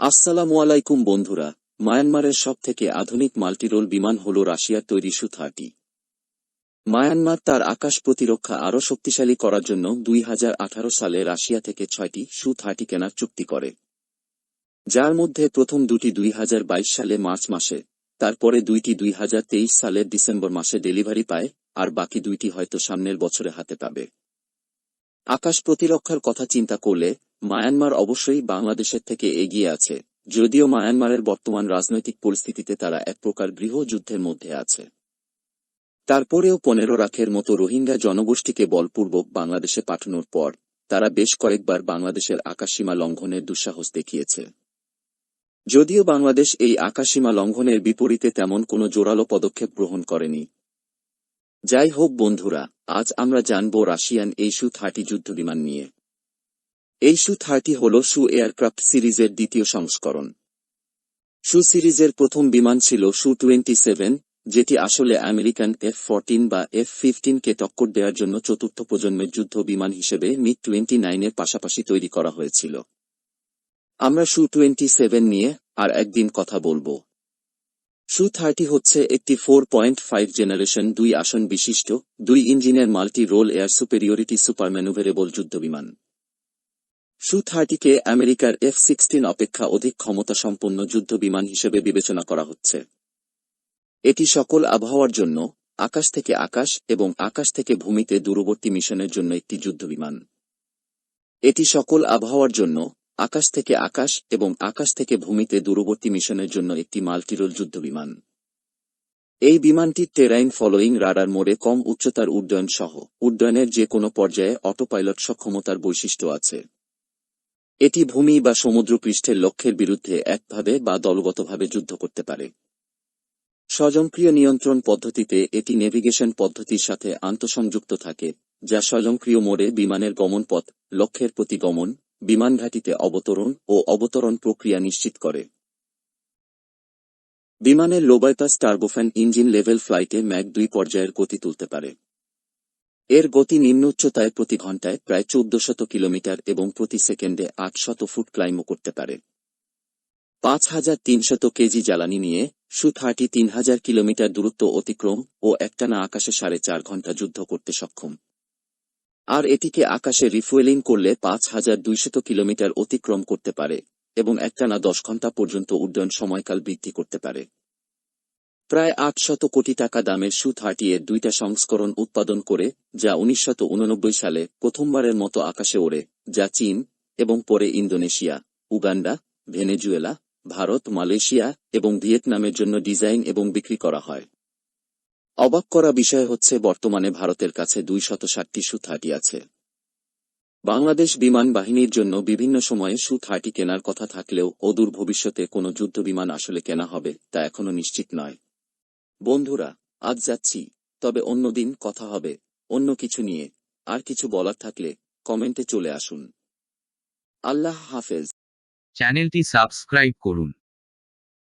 আসসালামু আলাইকুম বন্ধুরা, মায়ানমারের সব থেকে আধুনিক মাল্টিরোল বিমান হল রাশিয়ার তৈরি সু থার্টি। মায়ানমার তার আকাশ প্রতিরক্ষা আরও শক্তিশালী করার জন্য দুই হাজার আঠারো সালে রাশিয়া থেকে ছয়টি সু থার্টি কেনার চুক্তি করে। যার মধ্যে প্রথম দুটি দুই হাজার বাইশ সালে মার্চ মাসে, তারপরে দুইটি দুই হাজার তেইশ সালের ডিসেম্বর মাসে ডেলিভারি পায়, আর বাকি দুইটি হয়তো সামনের বছরে হাতে পাবে। আকাশ প্রতিরক্ষার কথা চিন্তা করলে মায়ানমার অবশ্যই বাংলাদেশের থেকে এগিয়ে আছে, যদিও মায়ানমারের বর্তমান রাজনৈতিক পরিস্থিতিতে তারা এক প্রকার গৃহযুদ্ধের মধ্যে আছে। তারপরেও পনেরো রাখের মতো রোহিঙ্গা জনগোষ্ঠীকে বলপূর্বক বাংলাদেশে পাঠানোর পর, তারা বেশ কয়েকবার বাংলাদেশের আকাশসীমা লঙ্ঘনের দুঃসাহস দেখিয়েছে। যদিও বাংলাদেশ এই আকাশসীমা লঙ্ঘনের বিপরীতে তেমন কোনো জোরালো পদক্ষেপ গ্রহণ করেনি যাই হোক বন্ধুরা, আজ আমরা জানব রাশিয়ান এই সু থার্টি যুদ্ধবিমান নিয়ে। এই সু থার্টি হল সু এয়ারক্রাফট সিরিজের দ্বিতীয় সংস্করণ। সু সিরিজের প্রথম বিমান ছিল সু টোয়েন্টি সেভেন যেটি আসলে আমেরিকান এফ ফোরটিন বা এফ ফিফটিনকে টক্কর দেওয়ার জন্য চতুর্থ প্রজন্মের যুদ্ধ বিমান হিসেবে মিগ টোয়েন্টি নাইনের পাশাপাশি তৈরি করা হয়েছিল। আমরা সু টোয়েন্টি সেভেন নিয়ে আর একদিন কথা বলব। সু থার্টি হচ্ছে একটি ফোর পয়েন্ট ফাইভ জেনারেশন দুই আসন বিশিষ্ট, দুই ইঞ্জিনের multi role air superiority super manoeuvrable যুদ্ধবিমান। সু থার্টিকে আমেরিকার এফ সিক্সটিন অপেক্ষা অধিক ক্ষমতা ক্ষমতাসম্পন্ন যুদ্ধবিমান হিসেবে বিবেচনা করা হচ্ছে। এটি সকল আবহাওয়ার জন্য আকাশ থেকে আকাশ এবং আকাশ থেকে ভূমিতে দূরবর্তী মিশনের জন্য একটি যুদ্ধবিমান। এটি সকল আবহাওয়ার জন্য আকাশ থেকে আকাশ এবং আকাশ থেকে ভূমিতে দূরবর্তী মিশনের জন্য একটি মাল্টিরোল যুদ্ধবিমান। এই বিমানটি টেরাইন ফলোয়িং রাডার মোড়ে কম উচ্চতার উড্ডয়ন সহ উড্ডয়নের যে কোনো পর্যায়ে অটোপাইলট সক্ষমতার বৈশিষ্ট্য আছে। এটি ভূমি বা সমুদ্রপৃষ্ঠের লক্ষ্যের বিরুদ্ধে একভাবে বা দলগতভাবে যুদ্ধ করতে পারে। স্বয়ংক্রিয় নিয়ন্ত্রণ পদ্ধতিতে এটি নেভিগেশন পদ্ধতির সাথে আন্তঃসংযুক্ত থাকে, যা স্বয়ংক্রিয় মোড়ে বিমানের গমনপথ, লক্ষ্যের প্রতি গমন বিমান ঘাঁটিতে অবতরণ ও অবতরণ প্রক্রিয়া নিশ্চিত করে। বিমানের low bypass turbofan engine level ফ্লাইটে ম্যাক দুই পর্যায়ের গতি তুলতে পারে। এর গতি নিম্ন উচ্চতায় প্রতি ঘন্টায় প্রায় চোদ্দশত কিলোমিটার এবং প্রতি সেকেন্ডে আটশত ফুট ক্লাইমও করতে পারে। পাঁচ হাজার তিনশত কেজি জ্বালানি নিয়ে সু থার্টি তিন হাজার কিলোমিটার দূরত্ব অতিক্রম ও একটানা আকাশে সাড়ে চার ঘণ্টা যুদ্ধ করতে সক্ষম। আর এটিকে আকাশে রিফুয়েলিং করলে পাঁচ হাজার দুইশত কিলোমিটার অতিক্রম করতে পারে এবং একটানা দশ ঘণ্টা পর্যন্ত উড্ডয়ন সময়কাল বৃদ্ধি করতে পারে। প্রায় আটশত কোটি টাকা দামের সু থার্টি এর দুইটা সংস্করণ উৎপাদন করে, যা উনিশশত উননব্বই সালে প্রথমবারের মতো আকাশে ওড়ে, যা চীন এবং পরে Indonesia, Uganda, Venezuela, Bharat, Malaysia এবং ভিয়েতনামের জন্য ডিজাইন এবং বিক্রি করা হয়। অবাক করা বিষয় হচ্ছে বর্তমানে ভারতের কাছে দুই শত ষাটটি সু থার্টি আছে। বাংলাদেশ বিমান বাহিনীর জন্য বিভিন্ন সময়ে সু থার্টি কেনার কথা থাকলেও অদূর ভবিষ্যতে কোনো যুদ্ধবিমান আসলে কেনা হবে তা এখনও নিশ্চিত নয়। বন্ধুরা, আজ যাচ্ছি, তবে অন্যদিন কথা হবে, অন্য কিছু নিয়ে। আর কিছু বলার থাকলে কমেন্টে চলে আসুন। আল্লাহ হাফেজ। চ্যানেলটি সাবস্ক্রাইব করুন।